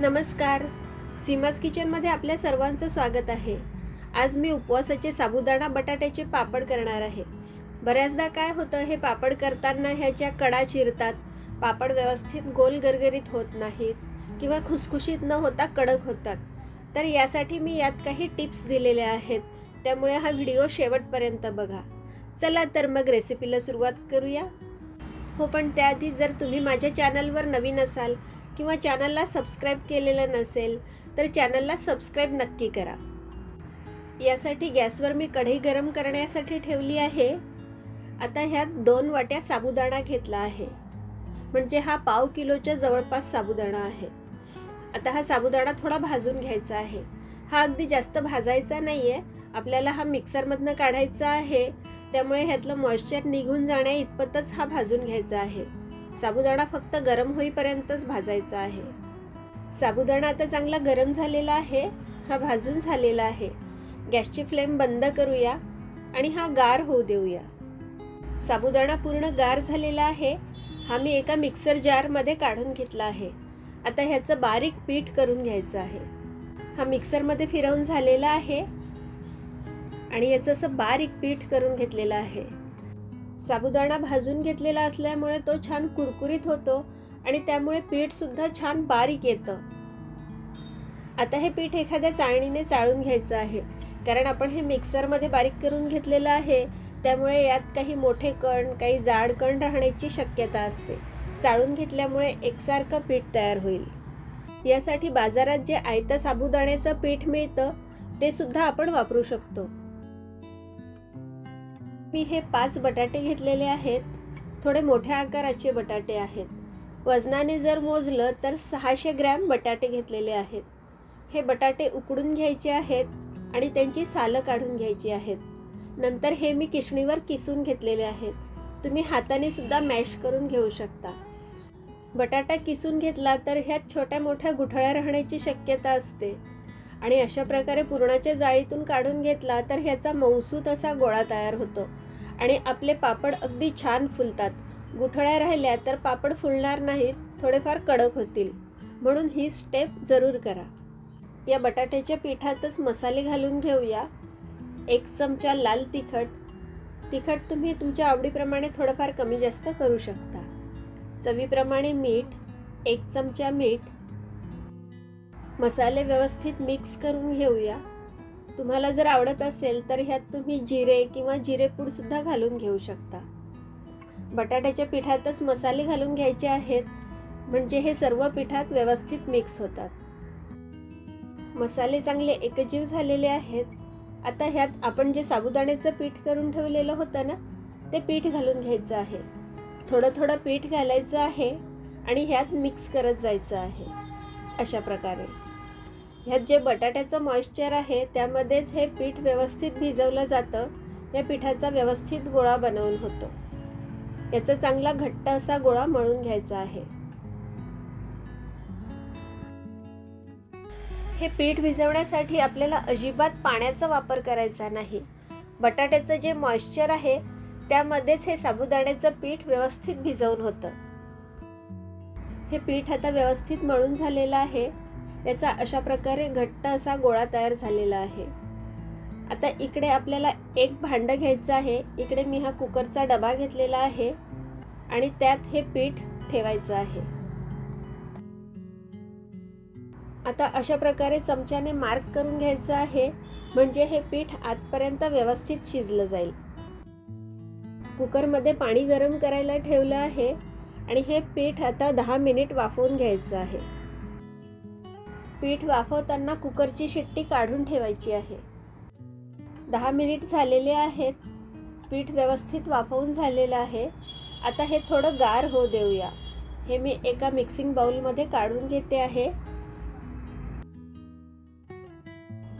नमस्कार. सीमास किचनमध्ये आपल्या सर्वांचं स्वागत आहे. आज मी उपवासाचे साबुदाणा बटाट्याचे पापड करणार आहे. बऱ्याचदा काय होतं हे पापड करताना ह्याच्या कडा चिरतात पापड व्यवस्थित गोल गरगरीत होत नाहीत किंवा खुसखुशीत न होता कडक होतात. तर यासाठी मी यात काही टिप्स दिलेल्या आहेत. त्यामुळे हा व्हिडिओ शेवटपर्यंत बघा. चला तर मग रेसिपीला सुरुवात करूया. हो पण त्याआधी जर तुम्ही माझ्या चॅनलवर नवीन असाल किंवा चॅनलला सबस्क्राईब केलेलं नसेल तर चॅनलला सबस्क्राईब नक्की करा. यासाठी गॅसवर मी कढई गरम करण्यासाठी ठेवली आहे. आता ह्यात दोन वाट्या साबुदाणा घेतला आहे. म्हणजे हा पाव किलोच्या जवळपास साबुदाणा आहे. आता हा साबुदाणा थोडा भाजून घ्यायचा आहे. हा अगदी जास्त भाजायचा नाही आहे आपल्याला हा मिक्सरमधनं काढायचा आहे. त्यामुळे ह्यातलं मॉइश्चर निघून जाण्या इतपतच हा भाजून घ्यायचा आहे. साबुदाणा फक्त गरम होईपर्यंतच भाजायचा आहे. साबुदाणा आता चांगला गरम झालेला आहे हा भाजून झालेला आहे. गॅसची फ्लेम बंद करूया आणि हा गार होऊ देऊया. साबुदाणा पूर्ण गार झालेला आहे हा मी एका मिक्सर जारमध्ये काढून घेतला आहे. आता ह्याचं बारीक पीठ करून घ्यायचं आहे. हा मिक्सरमध्ये फिरवून झालेला आहे आणि याचं असं बारीक पीठ करून घेतलेलं आहे. साबुदाणा भाजून घेतलेला असल्यामुळे तो छान कुरकुरीत होतो आणि त्यामुळे पीठसुद्धा छान बारीक येतं. आता हे पीठ एखाद्या चाळणीने चाळून घ्यायचं आहे. कारण आपण हे मिक्सरमध्ये बारीक करून घेतलेलं आहे त्यामुळे यात काही मोठे कण काही जाड कण राहण्याची शक्यता असते. चाळून घेतल्यामुळे एकसारखं पीठ तयार होईल. यासाठी बाजारात जे आयतं साबुदाण्याचं पीठ मिळतं ते सुद्धा आपण वापरू शकतो. मी हे पाच बटाटे घेतलेले आहेत. थोडे मोठ्या आकाराचे बटाटे आहेत. वजनाने जर मोजलं तर सहाशे ग्रॅम बटाटे घेतलेले आहेत. हे बटाटे उकडून घ्यायचे आहेत आणि त्यांची सालं काढून घ्यायची आहेत. नंतर हे मी किसणीवर किसून घेतलेले आहेत. तुम्ही हाताने सुद्धा मॅश करून घेऊ शकता. बटाटा किसून घेतला तर ह्यात छोट्या मोठ्या गुठळ्या राहण्याची शक्यता असते. आणि अशा प्रकारे पुरणाच्या जाळीतून काढून घेतला तर ह्याचा मऊसूत असा गोळा तयार होतो. आणि आपले पापड अगदी छान फुलतात. गुठळ्या राहिल्या तर पापड फुलणार नाहीत थोडेफार कडक होतील. म्हणून ही स्टेप जरूर करा. या बटाट्याच्या पिठातच मसाले घालून घेऊया. एक चमचा लाल तिखट. तिखट तुम्ही तुमच्या आवडीप्रमाणे थोडंफार कमी जास्त करू शकता. चवीप्रमाणे मीठ. एक चमचा मीठ. मसाले व्यवस्थित मिक्स करून घेऊया. तुम्हाला जर आवडत असेल तर ह्यात तुम्ही जिरे किंवा जिरेपूडसुद्धा घालून घेऊ शकता. बटाट्याच्या पिठातच मसाले घालून घ्यायचे आहेत. म्हणजे हे सर्व पिठात व्यवस्थित मिक्स होतात. मसाले चांगले एकजीव झालेले आहेत. आता ह्यात आपण जे साबुदाण्याचं पीठ करून ठेवलेलं होतं ना ते पीठ घालून घ्यायचं आहे. थोडं थोडं पीठ घालायचं आहे आणि ह्यात मिक्स करत जायचं आहे. अशा प्रकारे. ह्यात जे बटाट्याचं मॉइश्चर आहे त्यामध्येच हे पीठ व्यवस्थित भिजवलं जातं. या पिठाचा व्यवस्थित गोळा बनवून होतो. याचा चांगला घट्ट असा गोळा मळून घ्यायचा आहे. हे पीठ भिजवण्यासाठी आपल्याला अजिबात पाण्याचा वापर करायचा नाही. बटाट्याचं जे मॉइश्चर आहे त्यामध्येच हे साबुदाण्याचं पीठ व्यवस्थित भिजवून होतं. हे पीठ आता व्यवस्थित मळून झालेलं आहे. याचा अशा प्रकारे घट्ट असा गोळा तयार झालेला आहे. आता इकडे आपल्याला एक भांडं घ्यायचं आहे. इकडे मी हा कुकरचा डबा घेतलेला आहे आणि त्यात हे पीठ ठेवायचं आहे. आता अशा प्रकारे चमच्याने मार्क करून घ्यायचं आहे. म्हणजे हे पीठ आतपर्यंत व्यवस्थित शिजलं जाईल. कुकरमध्ये पाणी गरम करायला ठेवलं आहे. आणि हे पीठ आता दहा मिनिट वाफवून घ्यायचं आहे. पीठ वाफवताना कुकरची शिट्टी काढून ठेवायची आहे. दहा मिनिट झालेले आहेत. पीठ व्यवस्थित वाफवून झालेलं आहे. आता हे थोडं गार होऊ देऊया. हे मी एका मिक्सिंग बाउलमध्ये काढून घेते आहे.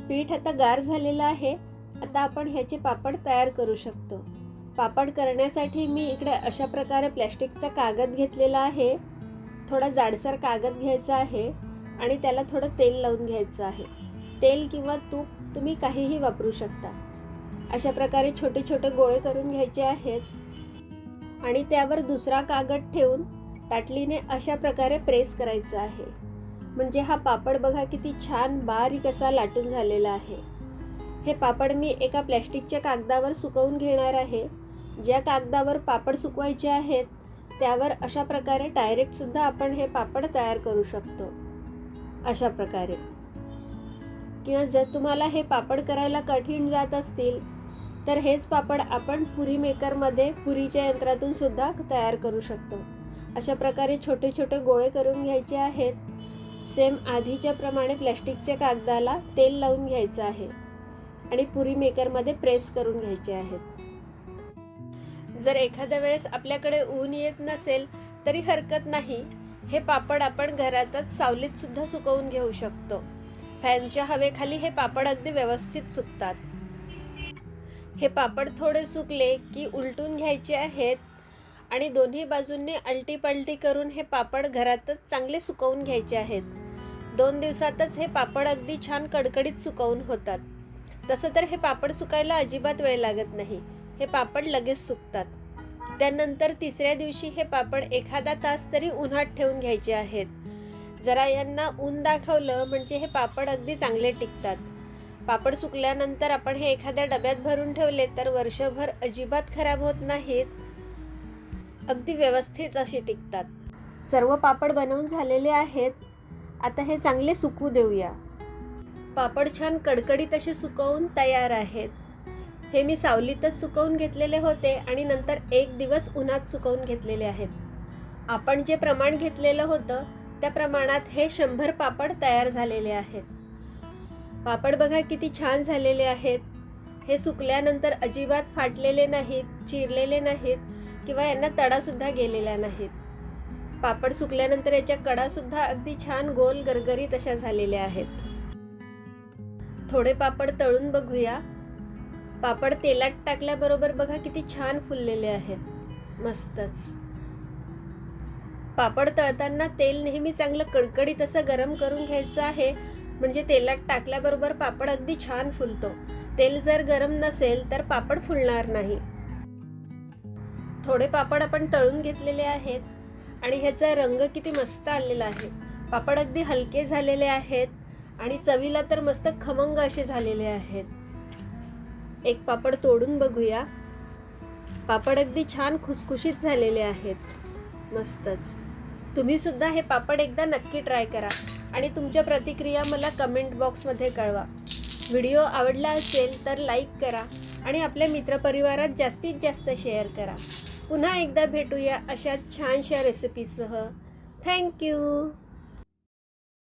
पीठ आता गार झालेलं आहे. आता आपण ह्याचे पापड तयार करू शकतो. पापड करण्यासाठी मी इकडे अशा प्रकारे प्लॅस्टिकचा कागद घेतलेला आहे. थोडा जाडसर कागद घ्यायचा आहे आणि त्याला थोडं तेल लावून घ्यायचं आहे. तेल किंवा तूप तुम्ही काहीही वापरू शकता. अशा प्रकारे छोटे छोटे गोळे करून घ्यायचे आहेत. आणि त्यावर दुसरा कागद ठेवून ताटलीने अशा प्रकारे प्रेस करायचं आहे. म्हणजे हा पापड बघा किती छान बारीक असा लाटून झालेला आहे. हे पापड मी एका प्लॅस्टिकच्या कागदावर सुकवून घेणार आहे. ज्या कागदावर पापड सुकवायचे आहेत त्यावर अशा प्रकारे डायरेक्टसुद्धा आपण हे पापड तयार करू शकतो. अशा प्रकारे. किंवा जर तुम्हाला हे पापड करायला कठीण जात असतील तर हेच पापड आपण पुरी मेकरमध्ये पुरीच्या यंत्रातून सुद्धा तयार करू शकतो. अशा प्रकारे छोटे छोटे गोळे करून घ्यायचे आहेत. सेम आधीच्याप्रमाणे प्लॅस्टिकच्या कागदाला तेल लावून घ्यायचं आहे. आणि पुरी मेकरमध्ये प्रेस करून घ्यायचे आहेत. जर एखाद्या वेळेस आपल्याकडे ऊन येत नसेल तरी हरकत नाही. हे पापड आपण घरातच सावलीत सुद्धा सुकवून घेऊ शकतो. फॅनच्या हवेखाली हे पापड अगदी व्यवस्थित सुकतात. हे पापड थोडे सुकले की उलटून घ्यायचे आहेत आणि दोन्ही बाजूंनी अलटी पलटी करून हे पापड घरातच चांगले सुकवून घ्यायचे आहेत. दोन दिवसातच हे पापड अगदी छान कडकडीत सुकवून होतात. तसं तर हे पापड सुकायला अजिबात वेळ लागत नाही. हे पापड लगेच सुकतात. त्यानंतर तिसऱ्या दिवशी हे पापड एखादा तास तरी उन्हात ठेवून घ्यायचे आहेत. जरा यांना ऊन दाखवलं म्हणजे हे पापड अगदी चांगले टिकतात. पापड सुकल्यानंतर आपण हे एखाद्या डब्यात भरून ठेवले तर वर्षभर अजिबात खराब होत नाहीत. अगदी व्यवस्थित असे टिकतात. सर्व पापड बनवून झालेले आहेत. आता हे चांगले सुकू देऊया. पापड छान कडकडीत असे सुकवून तयार आहेत. हे मी सावलीतच सुकवून घेतलेले होते आणि नंतर एक दिवस उन्हात सुकवून घेतलेले आहेत. आपण जे प्रमाण घेतलेलं होतं त्या प्रमाणात हे शंभर पापड तयार झालेले आहेत. पापड बघा किती छान झालेले आहेत. हे सुकल्यानंतर अजिबात फाटलेले नाहीत चिरलेले नाहीत किंवा यांना तडासुद्धा गेलेल्या नाहीत. पापड सुकल्यानंतर याच्या कडासुद्धा अगदी छान गोल गरगरीत अशा झालेल्या आहेत. थोडे पापड तळून बघूया. पापड तेलात टाकल्याबरोबर बघा किती छान फुललेले आहेत. मस्तच. पापड तळताना तेल नेहमी चांगलं कडकडीत असं गरम करून घ्यायचं आहे. म्हणजे तेलात टाकल्याबरोबर पापड अगदी छान फुलतो. तेल जर गरम नसेल तर पापड फुलणार नाही. थोडे पापड आपण तळून घेतलेले आहेत. आणि ह्याचा रंग किती मस्त आलेला आहे. पापड अगदी हलके झालेले आहेत. आणि चवीला तर मस्त खमंग असे झालेले आहेत. एक पापड तोडून बघूया. पापड अगदी छान खुसखुशीत झालेले आहेत. मस्तच. तुम्ही सुद्धा हे पापड एकदा नक्की ट्राय करा आणि तुमच्या प्रतिक्रिया मला कमेंट बॉक्समध्ये कळवा. व्हिडिओ आवडला असेल तर लाईक करा आणि आपल्या मित्रपरिवारात जास्तीत जास्त शेअर करा. पुन्हा एकदा भेटूया अशा छानशा रेसिपीसह. थँक्यू!